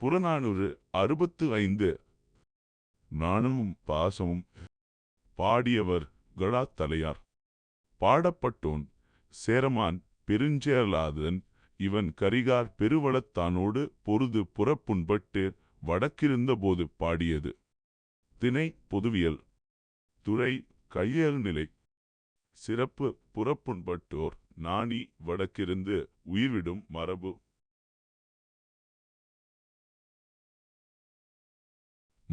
புறநானூறு அறுபத்து ஐந்து. நாணமும் பாசமும் பாடியவர் கடாத்தலையார் பாடப்பட்டோன் சேரமான் பெருஞ்சேரலாதன். இவன் கரிகார் பெருவளத்தானோடு பொருது புறப்புண்பட்டு வடக்கிருந்தபோது பாடியது. திணை பொதுவியல். துறை கையேறுநிலை சிறப்பு புறப்புண்பட்டோர் நாணி வடக்கிருந்து உயிர்விடும் மரபு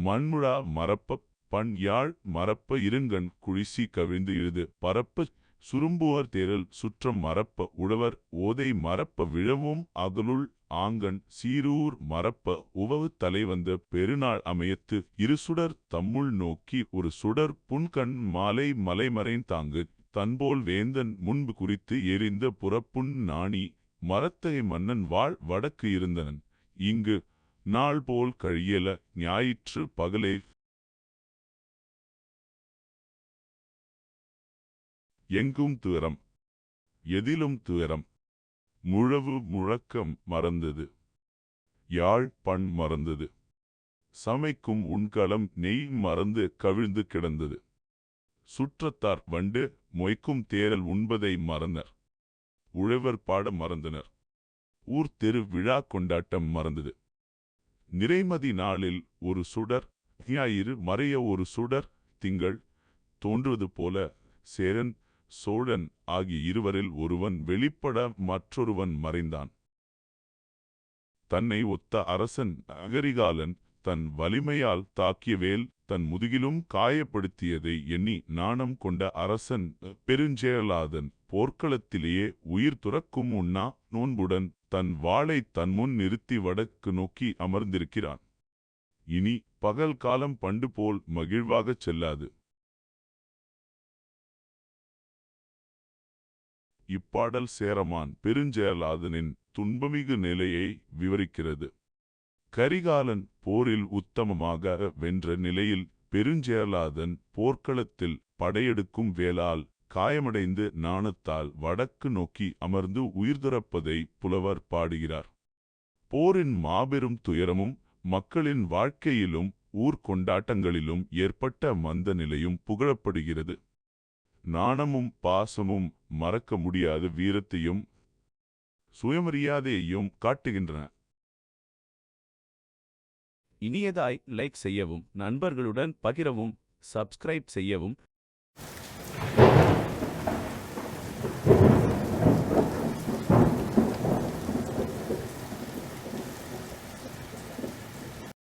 மண்முழா மரப்ப பண் யாழ் மரப்ப இருங்கண் குழிசி கவிழ்ந்து இழுது. பரப்ப சுரும்புவர் தேரல் சுற்றம் மரப்ப உழவர் ஓதை மரப்ப விழவும் அகலுள் ஆங்கண் சீரூர் மரப்ப உவவு தலைவந்த பெருநாள் அமையத்து இருசுடர் தம்முள் நோக்கி ஒரு சுடர் புன்கண் மாலை மலைமறைன் தாங்கு. தன்போல் வேந்தன் முன்பு குறித்து எரிந்த புறப்புண் நாணி மரத்தகை மன்னன் வாழ் வடக்கு இருந்தனன். இங்கு நாள் போல் கழியல ஞாயிற்று பகலே எங்கும் துயரம் எதிலும் துயரம் முழவு முழக்கம் மறந்தது. யாழ் பண் மறந்தது. சமைக்கும் உண்கலம் நெய் மறந்து கவிழ்ந்து கிடந்தது. சுற்றத்தார் வண்டு மொய்க்கும் தேரல் உண்பதை மறந்தனர். உழவர் பாட மறந்தனர். ஊர் தெரு விழா கொண்டாட்டம் மறந்தது. நிறைமதி நாளில் ஒரு சுடர் ஞாயிறு மறைய ஒரு சுடர் திங்கள் தோன்றுவது போல சேரன் சோழன் ஆகிய இருவரில் ஒருவன் வெளிப்பட மற்றொருவன் மறைந்தான். தன்னை ஒத்த அரசன் அகரிகாலன் தன் வலிமையால் தாக்கிய வேல் தன் முதுகிலும் காயப்படுத்தியதை எண்ணி நாணம் கொண்ட அரசன் பெருஞ்செயலாதன் போர்க்களத்திலேயே உயிர் துறக்கும் உண்ணா நோன்புடன் தன் வாளை தன்முன் நிறுத்தி வடக்கு நோக்கி அமர்ந்திருக்கிறான். இனி பகல் காலம் பண்டு போல் மகிழ்வாகச் செல்லாது. இப்பாடல் சேரமான் பெருஞ்செயலாதனின் துன்பமிகு நிலையை விவரிக்கிறது. கரிகாலன் போரில் உத்தமமாக வென்ற நிலையில் பெருஞ்செயலாதன் போர்க்களத்தில் படையெடுக்கும் வேளால் காயமடைந்து நாணத்தால் வடக்கு நோக்கி அமர்ந்து உயிர்துறப்பதை புலவர் பாடுகிறார். போரின் மாபெரும் துயரமும் மக்களின் வாழ்க்கையிலும் ஊர் கொண்டாட்டங்களிலும் ஏற்பட்ட மந்த நிலையும் புகழப்படுகிறது. நாணமும் பாசமும் மறக்க முடியாத வீரத்தையும் சுயமரியாதையையும் காட்டுகின்றன. இனியதாய் லைக் செய்யவும் நண்பர்களுடன் பகிரவும் சப்ஸ்கிரைப் செய்யவும்